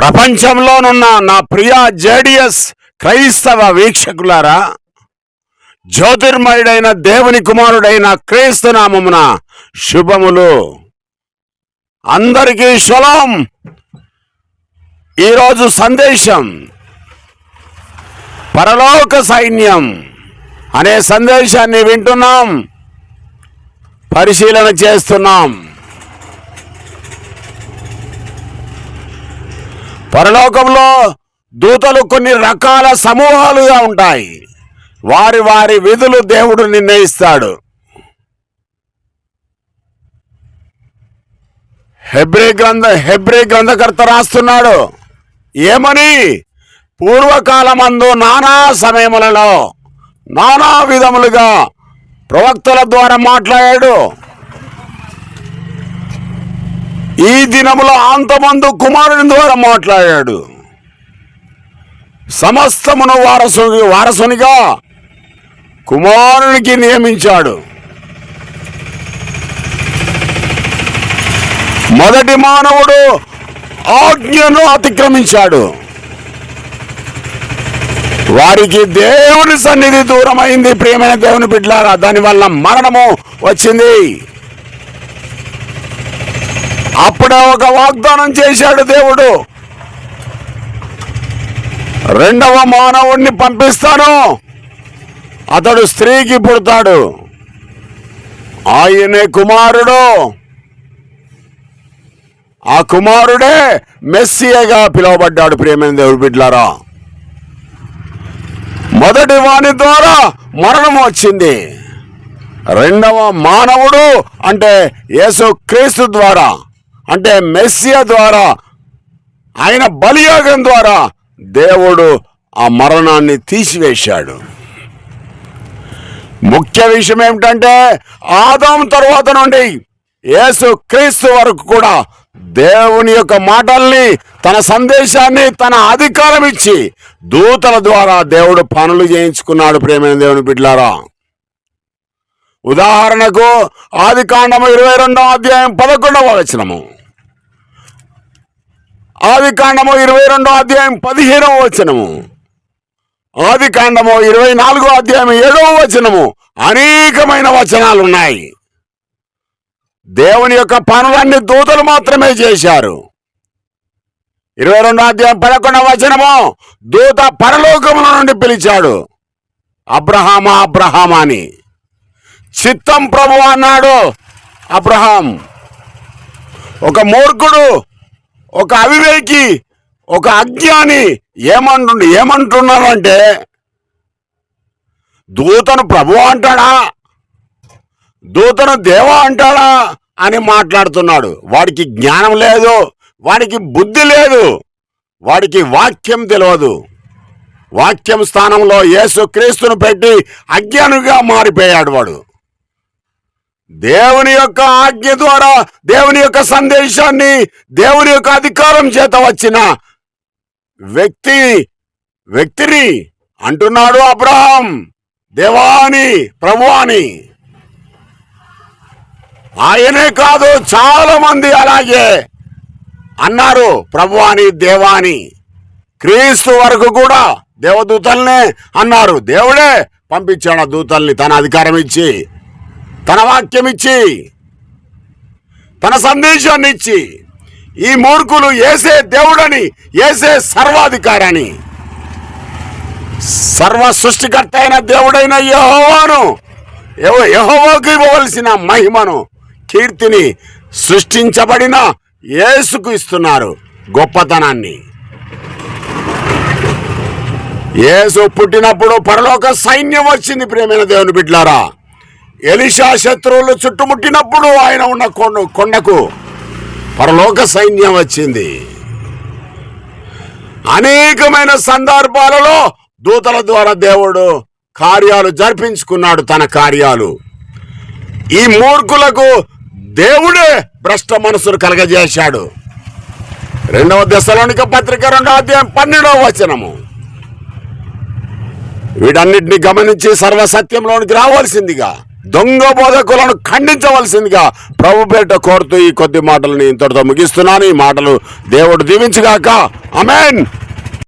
ప్రపంచంలోనున్న నా ప్రియ జేడిఎస్ క్రైస్తవ వీక్షకులారా జ్యోతిర్మయుడైన దేవుని కుమారుడైన క్రీస్తు నామమున శుభములు. అందరికీ శులం ఈరోజు సందేశం పరలోక సైన్యం అనే సందేశాన్ని వింటున్నాం పరిశీలన చేస్తున్నాం. పరలోకంలో దూతలు కొన్ని రకాల సమూహాలుగా ఉంటాయి. వారి వారి విధులు దేవుడు నిర్ణయిస్తాడు. హెబ్రి గ్రంథ హెబ్రి గ్రంథకర్త రాస్తున్నాడు. ఏమని? పూర్వకాలమందు నానా సమయములలో నానా విధములుగా ప్రవక్తల ద్వారా మాట్లాడాడు. ఈ దినములో అంతమందు కుమారుని ద్వారా మాట్లాడాడు. సమస్తమును వారసు వారసునిగా కుమారునికి నియమించాడు. మొదటి మానవుడు ఆజ్ఞను అతిక్రమించాడు. వారికి దేవుని సన్నిధి దూరమైంది ప్రియమైన దేవుని బిడ్డలారా దానివల్ల మరణము వచ్చింది. అప్పుడే ఒక వాగ్దానం చేశాడు దేవుడు. రెండవ మానవుణ్ణి పంపిస్తాను. అతడు స్త్రీకి పుడతాడు. ఆయనే కుమారుడు. ఆ కుమారుడే మెస్సియగా పిలువబడ్డాడు ప్రేమైన దేవుడి బిడ్లారా. మొదటి వాని ద్వారా మరణం వచ్చింది. రెండవ మానవుడు అంటే యేసు క్రీస్తు ద్వారా. అంటే మెస్సియా ద్వారా ఆయన బలియాగం ద్వారా దేవుడు ఆ మరణాన్ని తీసివేశాడు. ముఖ్య విషయం ఏమిటంటే ఆదాం తరువాత నుండి యేసు క్రీస్తు వరకు కూడా దేవుని యొక్క మాటల్ని తన సందేశాన్ని తన అధికారం ఇచ్చి దూతల ద్వారా దేవుడు పనులు చేయించుకున్నాడు ప్రేమైన దేవుని బిడ్లారా ఉదాహరణకు ఆది కాండము ఇరవై రెండవ అధ్యాయం పదకొండవ వచనము. ఆది కాండము ఇరవై రెండవ అధ్యాయం పదిహేనవ వచనము. ఆది కాండము ఇరవై నాలుగో అధ్యాయం ఏడవ వచనము. అనేకమైన వచనాలు ఉన్నాయి దేవుని యొక్క పనులన్నీ దూతలు మాత్రమే చేశారు. ఇరవై రెండో అధ్యాయం పదకొండవ వచనము దూత పరలోకముల నుండి పిలిచాడు. అబ్రహామా అబ్రహాం అని. చిత్తం ప్రభు అన్నాడు అబ్రహాం. ఒక మూర్ఖుడు ఒక అవివేకి ఒక అజ్ఞాని ఏమంటుండు ఏమంటున్నారు అంటే దూతను ప్రభు అంటాడా? దూతను దేవా అంటాడా? అని మాట్లాడుతున్నాడు. వాడికి జ్ఞానం లేదు వాడికి బుద్ధి లేదు వాడికి వాక్యం తెలియదు వాక్యం స్థానంలో యేసు క్రీస్తును పెట్టి అజ్ఞానుగా మారిపోయాడు వాడు. దేవుని యొక్క ఆజ్ఞ ద్వారా దేవుని యొక్క సందేశాన్ని దేవుని యొక్క అధికారం చేత వచ్చిన వ్యక్తి వ్యక్తిని అంటున్నాడు అబ్రహాం. దేవాని ప్రభువాని. ఆయనే కాదు చాలా మంది అలాగే అన్నారు ప్రభువాని దేవాని. క్రీస్తు వరకు కూడా దేవదూతల్నే అన్నారు. దేవుడే పంపించాడు దూతల్ని తన అధికారం ఇచ్చి. తన వాక్యం ఇచ్చి తన సందేశాన్ని ఇచ్చి ఈ మూర్ఖులు ఏసే దేవుడని ఏసే సర్వాధికారని సర్వ సృష్టికర్త అయిన దేవుడైన యహోవాను యహోవాకు ఇవ్వవలసిన మహిమను కీర్తిని సృష్టించబడిన యేసుకు ఇస్తున్నారు గొప్పతనాన్ని. యేసు పుట్టినప్పుడు పరలోక సైన్యం వచ్చింది ప్రేమైన దేవుని బిడ్లారా ఎలిషా శత్రువులు చుట్టుముట్టినప్పుడు ఆయన ఉన్న కొండ కొండకు పరలోక సైన్యం వచ్చింది. అనేకమైన సందర్భాలలో దూతల ద్వారా దేవుడు కార్యాలు జరిపించుకున్నాడు తన కార్యాలు. ఈ మూర్ఖులకు దేవుడే భ్రష్ట మనసును కలగజేశాడు. రెండవ దశలోనిక పత్రిక రెండవ అధ్యాయం పన్నెండవ వచనము. వీటన్నిటిని గమనించి సర్వసత్యంలోనికి రావాల్సిందిగా దొంగ బోధకులను ఖండించవలసిందిగా ప్రభు పేట కోరుతూ ఈ కొద్ది మాటలని ఇంతటితో ముగిస్తున్నాను. ఈ మాటలు దేవుడు దీవించుగాక. అమెన్